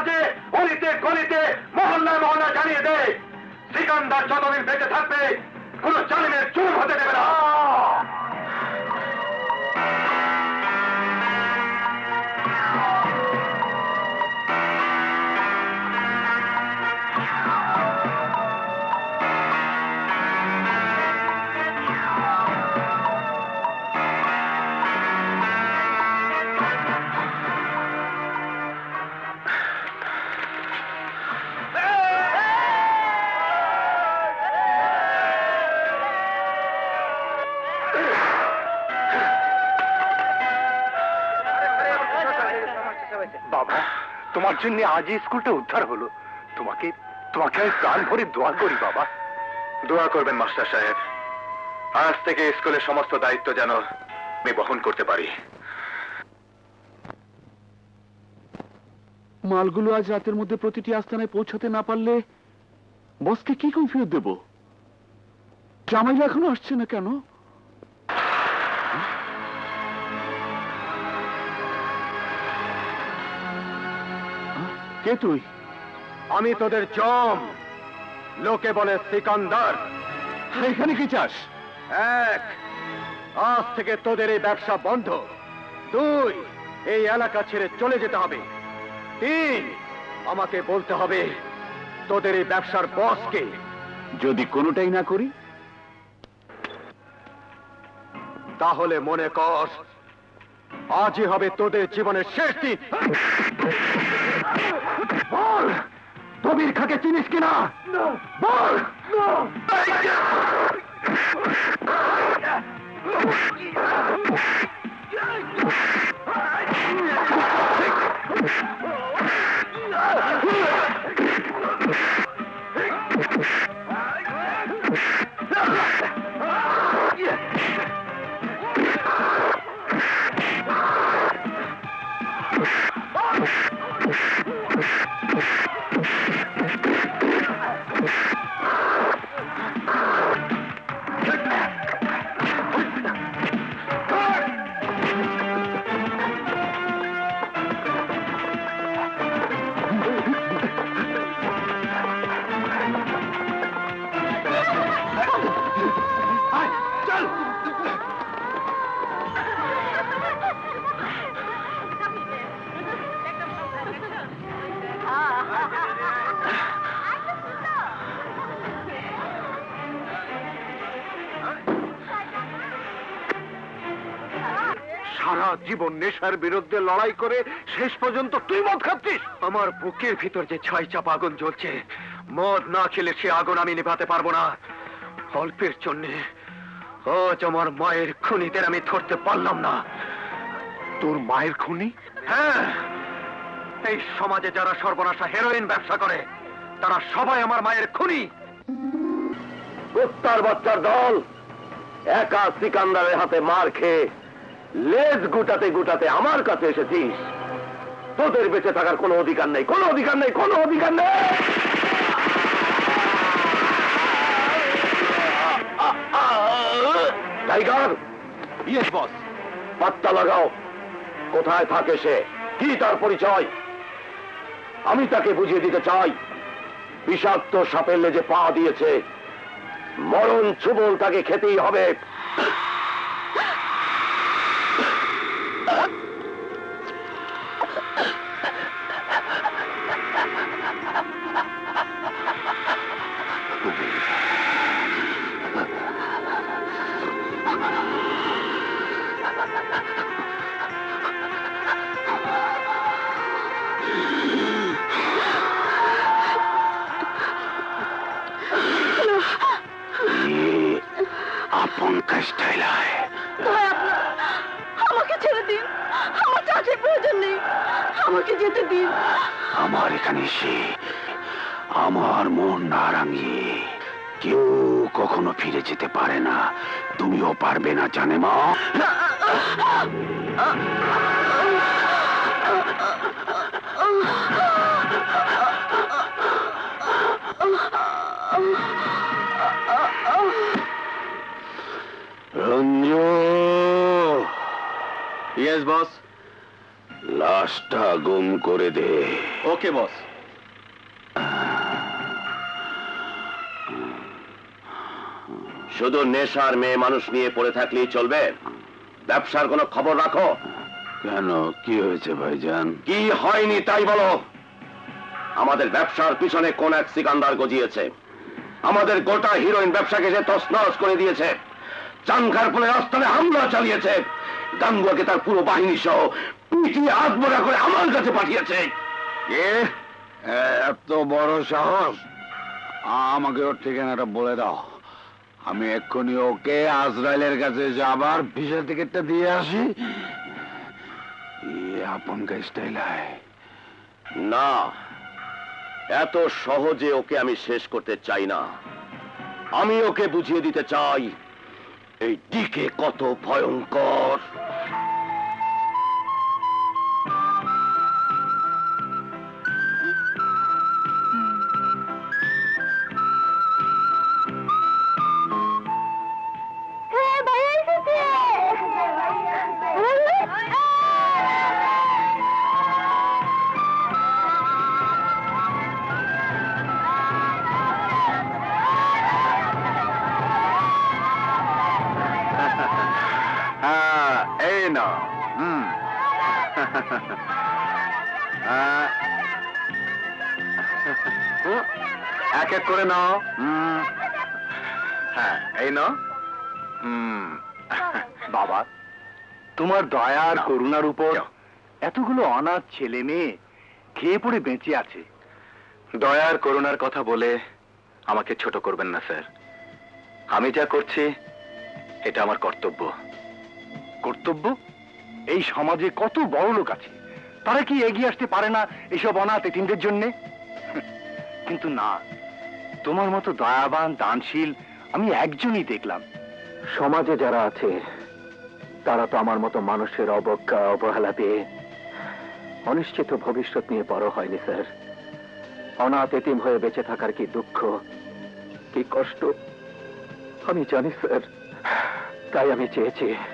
রাজ্যে অলিতে, গলিতে, মহল্লায় মহল্লায় জানিয়ে দেয়, সিকান্দার যতদিন বেঁচে থাকবে কোন জালিমের চুল হতে দেবে না। বাবা তোমার জন্য আজ এই স্কুলটা উদ্ধার হলো। তোমাকে তোমাকে আমি প্রাণ ভরে দোয়া করি বাবা। দোয়া করবেন মাস্টার সাহেব। আজ থেকে স্কুলের সমস্ত দায়িত্ব যেন আমি বহন করতে পারি। মালগুলো আজ রাতের মধ্যে প্রতিটি আস্তানায় পৌঁছাতে না পারলে বসকে কি কৈফিয়ত দেব? জামাইলা এখনও আসছে না কেন? কে তুই? আমি তোদের জম লোকে বলে সিকান্দার। এখানে কি চাস? এক আজ থেকে তোদের এই ব্যবসা বন্ধ। দুই এই এলাকা ছেড়ে চলে যেতে হবে। তিন আমাকে বলতে হবে তোদের এই ব্যবসার বসকে। যদি কোনোটাই না করি? তাহলে মনে কর আজই হবে তোদের জীবনের শেষ দিন। কবির খাকে চিনিস কিনা বল! সারা জীবন নেশার বিরুদ্ধে লড়াই করে শেষ পর্যন্ত তুই মদ খাচ্ছিস? আমার বুকের ভিতর যে ছয় চাপ আগুন জ্বলছে, মদ না খেলে সে আগুন আমি নেভাতে পারব না। অল্পের জন্য আজ আমার মায়ের খুনিদের আমি ধরতে পারলাম না। তোর মায়ের খুনি? হ্যাঁ। এই সমাজে যারা সর্বনাশা হেরোইন ব্যবসা করে, তারা সবাই আমার মায়ের খুনি। কুত্তার বাচ্চার দল, একা সিকান্দারের হাতে মার খেয়ে লেজ গুটাতে গুটাতে আমার কাছে এসেছিস। তোদের বেঁচে থাকার কোনো অধিকার নেই কোনো অধিকার নেই কোনো অধিকার নেই। টাইগার ইয়েস বস পাত্তা লাগাও। কোথায় থাকে সে? কি তার পরিচয়? আমি তাকে বুঝিয়ে দিতে চাই। বিষাক্ত সাপের লেজে পা দিয়েছে। মরণ চুবল তাকে খেতেই হবে। কাস্টাইলায় ভাই আমাকে ছেড়ে দিন আমার চাকরির প্রয়োজন নেই আমাকে যেতে দিন আমার এখানে এসে আমার মন না রাঙিয়ে কেউ কখনো ফিরে যেতে পারে না তুমিও পারবে না জানে মা রঞ্জু ইয়েস বস লাশটা গুম করে দে। ওকে বস শুধু নেশার মেয়ে মানুষ নিয়ে পড়ে থাকলেই চলবে? ব্যবসার কোনো খবর রাখো? কেন? কি হয়েছে ভাইজান? কি হয়নি তাই বলো। আমাদের ব্যবসার পিছনে কোন এক সিকান্দার গজিয়েছে। আমাদের গোটা হিরোইন ব্যবসাকে সে তসনস করে দিয়েছে। চাংখার ফলে রাস্তায় হামলা চালিয়েছে। গাঙ্গুয়াকে তার পুরো বাহিনী সহ পিটিয়ে আত্মরা করে আমার কাছে পাঠিয়েছে। এত বড় সাহস। আমাকে ওর ঠিকানাটা বলে দাও। আমি এক্ষুনি ওকে আজরাইলের কাছে যাবার ভিসা টিকিটটা দিয়ে আসি। আপন স্টাইলায় না এত সহজে ওকে আমি শেষ করতে চাই না। আমি ওকে বুঝিয়ে দিতে চাই এই দিকে কত ভয়ঙ্কর। না। হুম। এক এক করে নাও। হুম। হ্যাঁ এই নাও। হুম। বাবা তোমার দয়া আর করুণার উপর এতগুলো অনাথ ছেলে মেয়ে খেয়ে পড়ে বেঁচে আছে। দয়ার করুণার কথা বলে আমাকে ছোট করবেন না স্যার। আমি যা করছি এটা আমার কর্তব্য। কর্তব্য? এই সমাজে কত বড় লোক আছে? তারা কি এগিয়ে আসতে পারে না এসব অনাথ এতিমদের জন্যে? কিন্তু না, তোমার মতো দয়াবান, দানশীল আমি একজনই দেখলাম। সমাজে যারা আছে, তারা তো আমার মতো মানুষের অবজ্ঞা অবহেলা পেয়ে অনিশ্চিত ভবিষ্যৎ নিয়ে বড় হয়নি, স্যার। অনাথ এতিম হয়ে বেঁচে থাকার কি দুঃখ, কি কষ্ট? আমি জানি, স্যার। তাই আমি চেয়েছি।